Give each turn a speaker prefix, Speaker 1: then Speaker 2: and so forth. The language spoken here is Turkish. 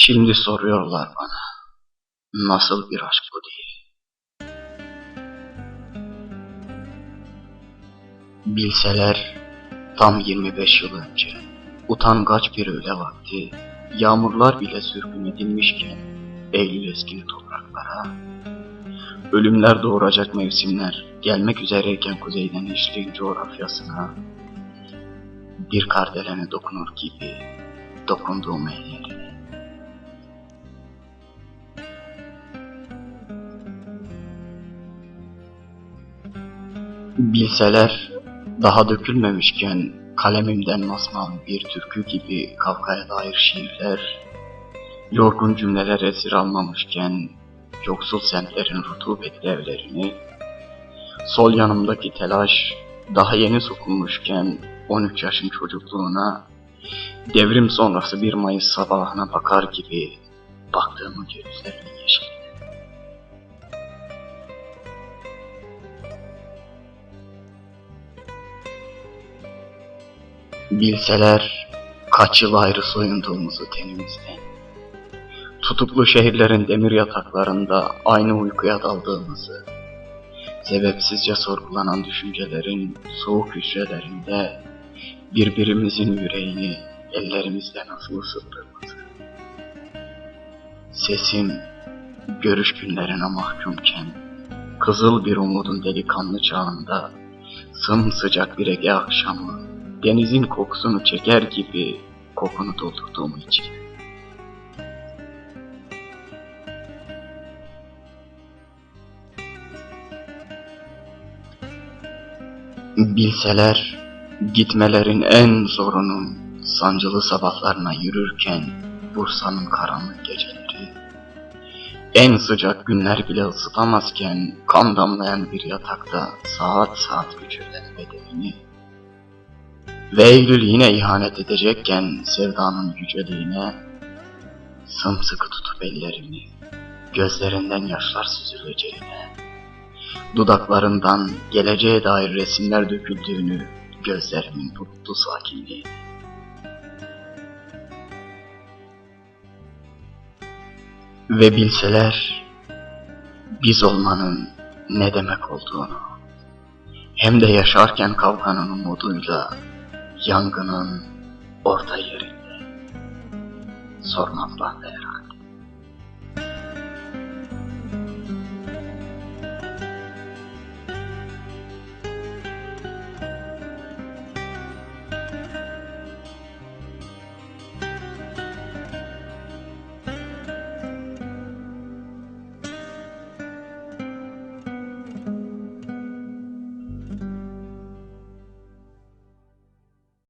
Speaker 1: Şimdi soruyorlar bana. Nasıl bir aşk bu diye. Bilseler tam 25 yıl önce utangaç bir öğle vakti yağmurlar bile sürgün edilmişken Eylül eskili topraklara ölümler doğuracak mevsimler gelmek üzereyken kuzeyden işleyin coğrafyasına bir kardelene dokunur gibi dokunduğum ellerine. Bilseler daha dökülmemişken kalemimden masmavi bir türkü gibi Kafka'ya dair şiirler, yorgun cümleler esir almamışken yoksul semtlerin rutubetli evlerini, sol yanımdaki telaş daha yeni sokulmuşken 13 yaşın çocukluğuna, devrim sonrası bir Mayıs sabahına bakar gibi baktığımı gözlerinin yeşil. Bilseler kaç yıl ayrı soyunduğumuzu tenimizden. Tutuklu şehirlerin demir yataklarında aynı uykuya daldığımızı. Sebepsizce sorgulanan düşüncelerin soğuk hücrelerinde birbirimizin yüreğini ellerimizle nasıl ısıttığımızı. Sesim görüş günlerine mahkumken kızıl bir umudun delikanlı çağında sımsıcak bir Ege akşamı denizin kokusunu çeker gibi kokunu doldurduğum için. Bilseler gitmelerin en zorunun sancılı sabahlarına yürürken Bursa'nın karanlık geceleri en sıcak günler bile ısıtamazken kan damlayan bir yatakta saat saat güçürden bedenini ve Eylül yine ihanet edecekken sevdanın yüceliğine sımsıkı tutup ellerimi gözlerinden yaşlar süzüleceğine dudaklarından geleceğe dair resimler döküldüğünü gözlerimin bulutlu sakinliği. Ve bilseler biz olmanın ne demek olduğunu hem de yaşarken kavganın umuduyla yangının orta yerinde sormazlar herhalde.